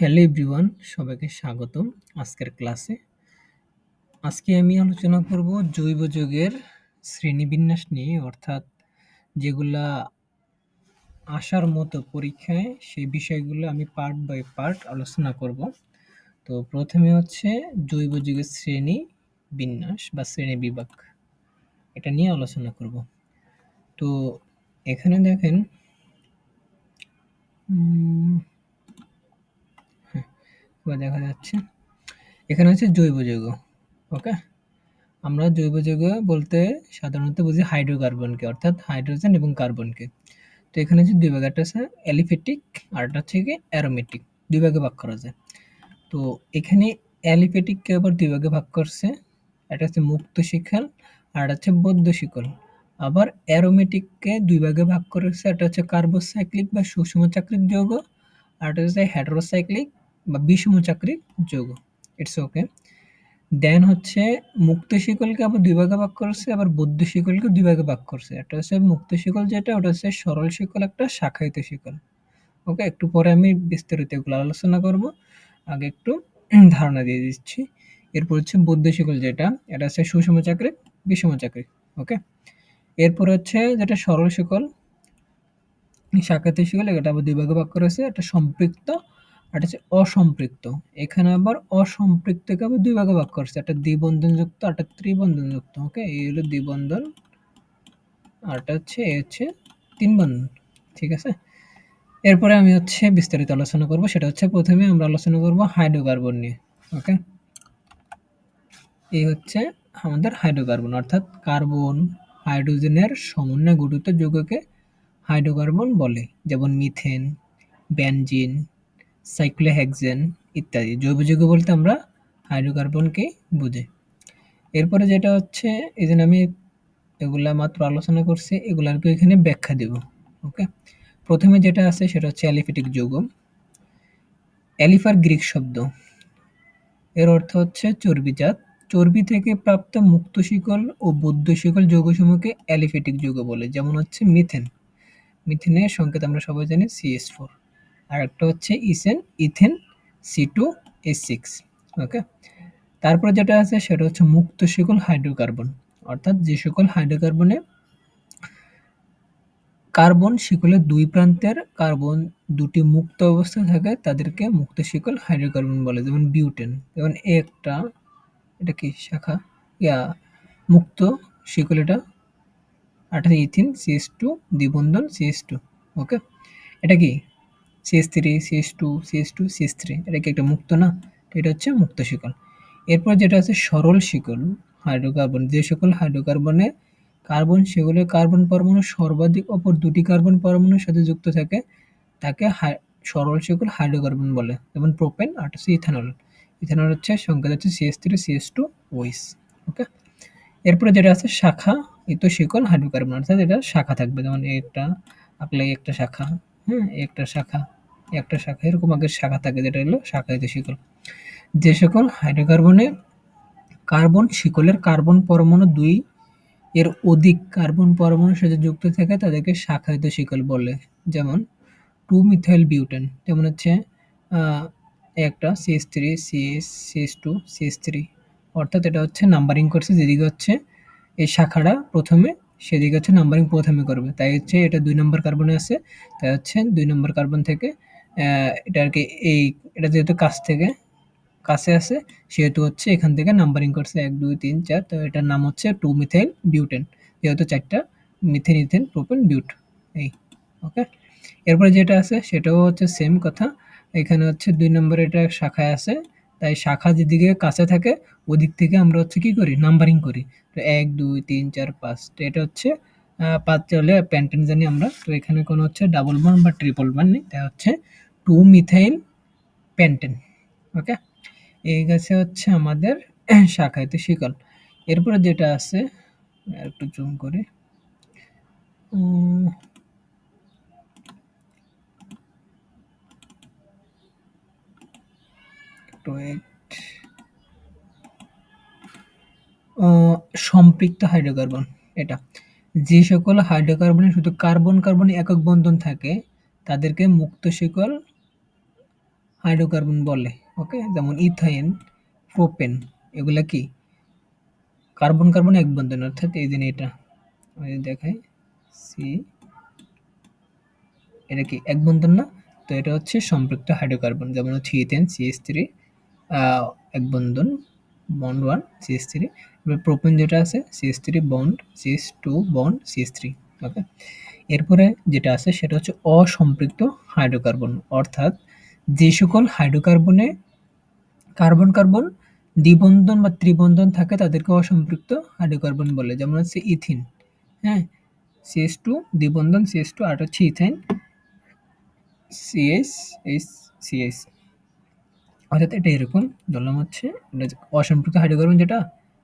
Hello everyone, সবাইকে স্বাগতম আজকের ক্লাসে। আজকে আমি আলোচনা করব জৈব যৌগের শ্রেণীবিন্যাস নিয়ে, অর্থাৎ যেগুলা আসার মতো পরীক্ষায় সেই বিষয়গুলো আমি পার্ট বাই পার্ট আলোচনা করব। তো প্রথমে হচ্ছে জৈব যৌগের শ্রেণি বিন্যাস বা শ্রেণি বিভাগ এটা নিয়ে আলোচনা করব। তো এখানে দেখেন বা দেখা যাচ্ছে। এখানে হচ্ছে জৈব যৌগ ওকে আমরা জৈব যৌগ বলতে সাধারণত বুঝি হাইড্রোকার্বনকে অর্থাৎ হাইড্রোজেন এবং কার্বনকে তো এখানে হচ্ছে দুই ভাগ একটা হচ্ছে অ্যালিফেটিক আর একটা হচ্ছে কি অ্যারোমেটিক দুই ভাগে ভাগ করা যায়। তো এখানে অ্যালিফেটিককে আবার দুই ভাগে ভাগ করছে, একটা হচ্ছে মুক্ত শিখল আর একটা হচ্ছে বদ্ধ শিকল আবার অ্যারোমেটিককে দুই ভাগে ভাগ করেছে, একটা হচ্ছে কার্বোসাইক্লিক বা সুষম চাকরিক যৌগ আর একটা হচ্ছে হেটারোসাইক্লিক বা বিষমচাকরিক যৌগ। ইটস ওকে দেন হচ্ছে মুক্ত শিকলকে আবার দুই ভাগে ভাগ করছে, আবার বৌদ্ধ শিকলকে দুই ভাগে ভাগ করছে। একটা হচ্ছে মুক্ত শিকল যেটা, ওটা হচ্ছে সরল শিকল, একটা শাখায়িত শিকল। ওকে একটু পরে আমি বিস্তারিত এগুলো আলোচনা করব। আগে একটু ধারণা দিয়ে দিচ্ছি। এরপর হচ্ছে বৌদ্ধ শিকল যেটা, এটা হচ্ছে সুষম চাকরি, বিষম চাকরি। ওকে এরপর হচ্ছে যেটা সরল শিকল, শাখায়িত শিকল এটা আবার দুই ভাগে ভাগ করেছে একটা সম্পৃক্ত আর হচ্ছে অসম্পৃক্ত। এখানে আবার অসম্পৃক্তকে আবার দুই ভাগে ভাগ করছে। একটা দ্বিবন্ধনযুক্ত একটা ত্রিবন্ধনযুক্ত ওকে এই হলো দ্বিবন্ধন আরটা হচ্ছে এ হচ্ছে তিন বন্ধন ঠিক আছে? এরপরে আমি হচ্ছে বিস্তারিত আলোচনা করব। সেটা হচ্ছে প্রথমে আমরা আলোচনা করব হাইড্রোকার্বন নিয়ে ওকে এই হচ্ছে আমাদের হাইড্রোকার্বন, অর্থাৎ কার্বন, হাইড্রোজেনের সমন্বয় গঠিত যৌগকে হাইড্রোকার্বন বলে। যেমন মিথেন বেনজিন সাইক্লোহেক্সেন ইত্যাদি, জৈব যৌগ বলতে আমরা হাইড্রোকার্বনকে বুঝি। এরপরে যেটা হচ্ছে, এই জন্য আমি এগুলা মাত্র আলোচনা করছি এগুলারকে এখানে ব্যাখ্যা দেব ওকে প্রথমে যেটা আছে সেটা হচ্ছে অ্যালিফেটিক যৌগ। অ্যালিফার গ্রিক শব্দ, এর অর্থ হচ্ছে চর্বিজাত চর্বি থেকে প্রাপ্ত মুক্ত শিকল ও বৌদ্ধ শিকল যৌগসমূহকে অ্যালিফেটিক যৌগ বলে, যেমন হচ্ছে মিথেন। মিথেনের সংকেত আমরা সবাই জানি সিএস ফোর আর একটা হচ্ছে ইসেন ethane C two S six okay? তারপরে যেটা আছে সেটা হচ্ছে মুক্ত শিকল হাইড্রোকার্বন। অর্থাৎ যে সকল হাইড্রোকার্বনে কার্বন শিকলের দুই প্রান্তের কার্বন দুটি মুক্ত অবস্থায় থাকে, তাদেরকে মুক্ত শিকল হাইড্রোকার্বন বলে, যেমন বিউটেন। যেমন একটা, এটা কি শাখা? ইয়া, মুক্ত শিকল এটা। আটা ইথিন সিএস টু দ্বিবন্ধন সিএস টু ওকে? এটা কি? CS three CS two CS two CS three এটা কি একটা মুক্ত না? এটা হচ্ছে মুক্ত শিকল। এরপর যেটা আছে সরল শিকল, হাইড্রোকার্বন। যে সকল হাইড্রোকার্বনে কার্বন সেগুলো কার্বন পরমাণু সর্বাধিক, অপর দুটি কার্বন পরমাণুর সাথে যুক্ত থাকে, তাকে সরল শিকল হাইড্রোকার্বন বলে। যেমন প্রোপেন আর হচ্ছে ইথানল। ইথানল হচ্ছে সংখ্যা হচ্ছে CS three CS two ওইস okay? এরপরে যেটা আছে শাখা ইতো শিকল হাইড্রোকার্বন। অর্থাৎ এটা শাখা থাকবে। যেমন একটা আপলে একটা শাখা। হ্যাঁ একটা শাখা একটা শাখা, এরকম আগে শাখা থাকে যেটা হলো শাখায়িত শিকল। যে সকল হাইড্রোকার্বনে কার্বন, শিকলের কার্বন পরমাণু দুই এর অধিক কার্বন পরমাণুর সাথে যুক্ত থাকে তাদেরকে শাখায়িত শিকল বলে। যেমন টু মিথাইল বিউটেন, যেমন হচ্ছে একটা CS three CS CS two CS three. অর্থাৎ এটা হচ্ছে নাম্বারিং করছে, যেদিকে হচ্ছে এই শাখাটা প্রথমে সেদিকে হচ্ছে নাম্বারিং প্রথমে করবে। তাই হচ্ছে এটা দুই নম্বর কার্বনে আছে, তাই হচ্ছে দুই নম্বর কার্বন থেকে এটা আর কি এই, এটা যেহেতু কাছ থেকে, কাছে আছে, সেহেতু হচ্ছে এখান থেকে নাম্বারিং করছে এক, দুই, তিন, চার, তো এটার নাম হচ্ছে টু মিথাইল বিউটেন যেহেতু চারটা মিথেন ইথেন প্রোপেন বিউট এই ওকে এরপরে যেটা আছে সেটাও হচ্ছে সেম কথা, এখানে হচ্ছে দুই নম্বর এটা শাখায় আছে তাই শাখা যেদিকে কাছে থাকে, ওদিক থেকে আমরা হচ্ছে কি করি? নাম্বারিং করি। তো এক, দুই, তিন, চার, পাঁচ। তো এটা হচ্ছে পাঁচ চলে প্যান্টেন জানি আমরা। তো এখানে কোনো হচ্ছে ডাবল বন বা ট্রিপল বন নেই। তাই হচ্ছে টু মিথাইল প্যান্টেন ওকে এই গাছে হচ্ছে আমাদের শাখায়িত শিকল। এরপরে যেটা আছে, একটু জুম করে। সম্পৃক্ত হাইড্রোকার্বন, এটা। যে সকল হাইড্রোকার্বনে শুধু কার্বন কার্বন একক বন্ধন থাকে, তাদেরকে মুক্ত শিকল হাইড্রোকার্বন বলে, ওকে? যেমন ইথাইন প্রোপেন, এগুলা কি? কার্বন কার্বন এক বন্ধন, অর্থাৎ এই দিন এটা দেখাই, সি, এটা কি এক বন্ধন না? তো এটা হচ্ছে সম্পৃক্ত হাইড্রোকার্বন, যেমন হচ্ছে ইথেন সিএস থ্রি এক বন্ধন বন্ড ওয়ান সিএস থ্রি এবার প্রোপেন যেটা আছে CS three bond CS two bond CS three okay এরপরে যেটা আছে, সেটা হচ্ছে অসম্পৃক্ত হাইড্রোকার্বন অর্থাৎ যে সকল হাইড্রোকার্বনে কার্বন কার্বন দ্বিবন্ধন বা ত্রিবন্ধন থাকে, তাদেরকে অসম্পৃক্ত হাইড্রোকার্বন বলে। যেমন হচ্ছে ইথিন হ্যাঁ? সিএস টু দ্বিবন্ধন সিএস টু আর হচ্ছে ইথাইন সিএস এস সিএস অর্থাৎ এটা এরকম, ধরলাম হচ্ছে, এটা অসম্পৃক্ত হাইড্রোকার্বন যেটা,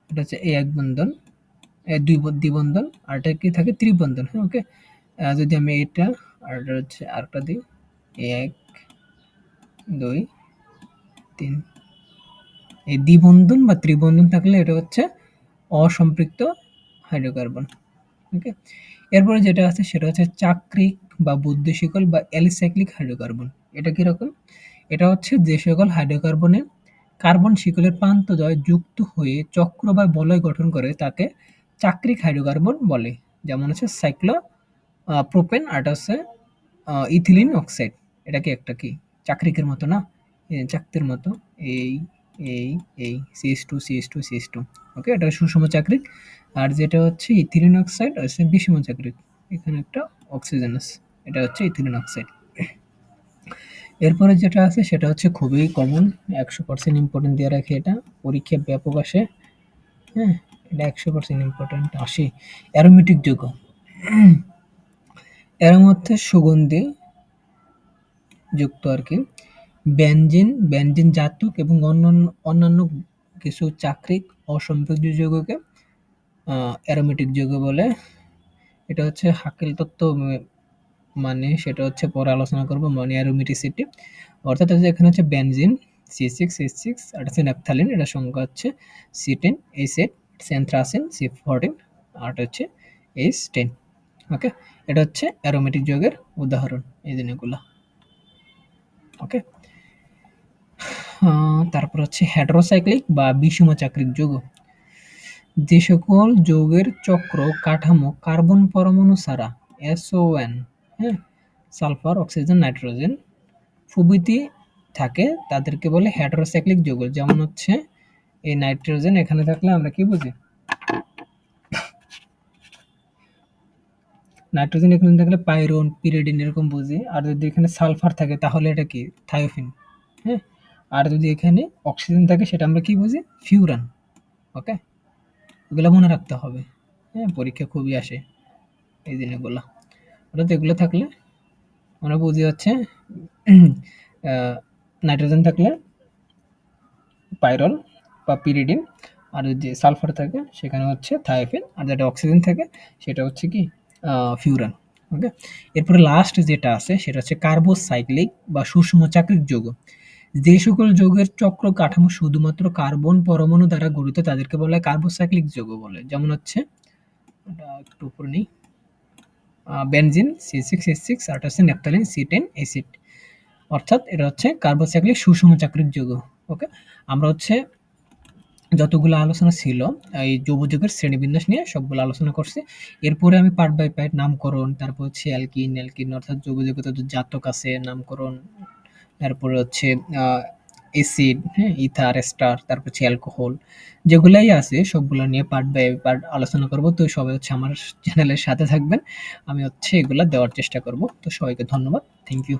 এটা হচ্ছে এই এক বন্ধন দুই দ্বিবন্ধন, আর এটা কি থাকে ত্রিবন্ধন হ্যাঁ ওকে যদি আমি এটা, আর এটা হচ্ছে আরেকটা দিই এক, দুই, তিন, এই দ্বিবন্ধন বা ত্রিবন্ধন থাকলে এটা হচ্ছে অসম্পৃক্ত হাইড্রোকার্বন ওকে এরপরে যেটা আছে, সেটা হচ্ছে চাক্রিক বা বুদ্ধিশিকল বা অ্যালিসাইক্লিক হাইড্রোকার্বন এটা কীরকম? এটা হচ্ছে যে সকল হাইড্রোকার্বনে কার্বন শিকলের প্রান্তদ্বয় যুক্ত হয়ে চক্র বা বলয় গঠন করে তাকে চাক্রিক হাইড্রোকার্বন বলে। যেমন হচ্ছে সাইক্লো প্রোপেন, আর হচ্ছে ইথিলিন অক্সাইড। এটা কি একটা কি? চাকরিকের মতো না? চাকতির মতো। এই এই এই CS two CS two CS two okay এটা সুষম চাকরিক। আর যেটা হচ্ছে ইথিলিন অক্সাইড হচ্ছে বিষম চাকরিক। এখানে একটা অক্সিজেন আছে এটা হচ্ছে ইথিলিন অক্সাইড। এরপরে যেটা আছে, সেটা হচ্ছে খুবই কমন একশো পার্সেন্ট ইম্পর্টেন্ট দিয়ে রাখি এটা। পরীক্ষা ব্যাপক আসে হ্যাঁ এটা একশো পার্সেন্ট ইম্পর্টেন্ট আসে। অ্যারোমেটিক যৌগ। এর মধ্যে সুগন্ধি যুক্ত আর কি। ব্যঞ্জিন ব্যঞ্জিন জাতক এবং অন্যান্য অন্যান্য কিছু চাকরিক অসম্পৃক্ত যৌগকে অ্যারোমেটিক যৌগ বলে। এটা হচ্ছে হাকিল তত্ত্ব মানে সেটা হচ্ছে পরে আলোচনা করব মানে অর্থাৎ এখানে হচ্ছে benzene C six S six আর হচ্ছে ন্যাপথালিন এটা সংখ্যা হচ্ছে C ten H eight anthracene C fourteen আর হচ্ছে এইচ টেন ওকে এটা হচ্ছে অ্যারোমেটিক যোগের উদাহরণ এই জিনিসগুলো ওকে তারপর হচ্ছে হেড্রোসাইক্লিক বা বিষমচাক্রিক যৌগ। যে সকল যৌগের চক্র, কাঠামো কার্বন পরমাণু ছাড়া এসওএন হ্যাঁ সালফার, অক্সিজেন, নাইট্রোজেন প্রভৃতি থাকে, তাদেরকে বলে হেড্রোসাইক্লিক যৌগ যেমন হচ্ছে, এই নাইট্রোজেন এখানে থাকলে আমরা কি বুঝি? নাইট্রোজেন এখানে থাকলে পাইরন পিরিডিন এরকম বুঝি। আর যদি এখানে সালফার থাকে, তাহলে এটা কি? থায়োফিন হ্যাঁ আর যদি এখানে অক্সিজেন থাকে, সেটা আমরা কি বুঝি? ফিউরান ওকে এগুলো মনে রাখতে হবে। হ্যাঁ পরীক্ষা খুবই আসে। এই জিনিসগুলো অর্থাৎ এগুলো থাকলে আমরা বুঝি হচ্ছে নাইট্রোজেন থাকলে পাইরল বা পিরিডিন, আর যদি সালফার থাকে সেখানে হচ্ছে থায়োফিন আর যেটা অক্সিজেন থাকে সেটা হচ্ছে কি ফিউরান ওকে এরপরে লাস্ট যেটা আছে সেটা হচ্ছে কার্বোসাইক্লিক বা সুষম চাকরিক যৌগ। যে সকল যৌগের চক্র কাঠামো শুধুমাত্র কার্বন পরমাণু দ্বারা গঠিত, তাদেরকে বলা হয় কার্বোসাইক্লিক যৌগ বলে। যেমন হচ্ছে একটু উপরে নেই। Benzene C six S six আর হচ্ছে সি টেন এসিড অর্থাৎ এটা হচ্ছে কার্বোসাইক্লিক সুষম চাকরিক যৌগ ওকে আমরা হচ্ছে যতগুলো আলোচনা ছিল, এই যৌবযুগের শ্রেণীবিন্যাস নিয়ে সবগুলো আলোচনা করছি। এরপরে আমি পার্ট বাই পার্ট নামকরণ, তারপর হচ্ছে অ্যালকিন অ্যালকিন অর্থাৎ যৌবযুগে তো জাতক আছে, নামকরণ, তারপরে হচ্ছে অ্যাসিড হ্যাঁ ইথার স্টার তারপর হচ্ছে অ্যালকোহল যেগুলাই আছে, সবগুলো নিয়ে পার্ট বাই পার্ট আলোচনা করব। তো সবাই হচ্ছে আমার চ্যানেলের সাথে থাকবেন। আমি হচ্ছে এগুলো দেওয়ার চেষ্টা করব। তো সবাইকে ধন্যবাদ। Thank you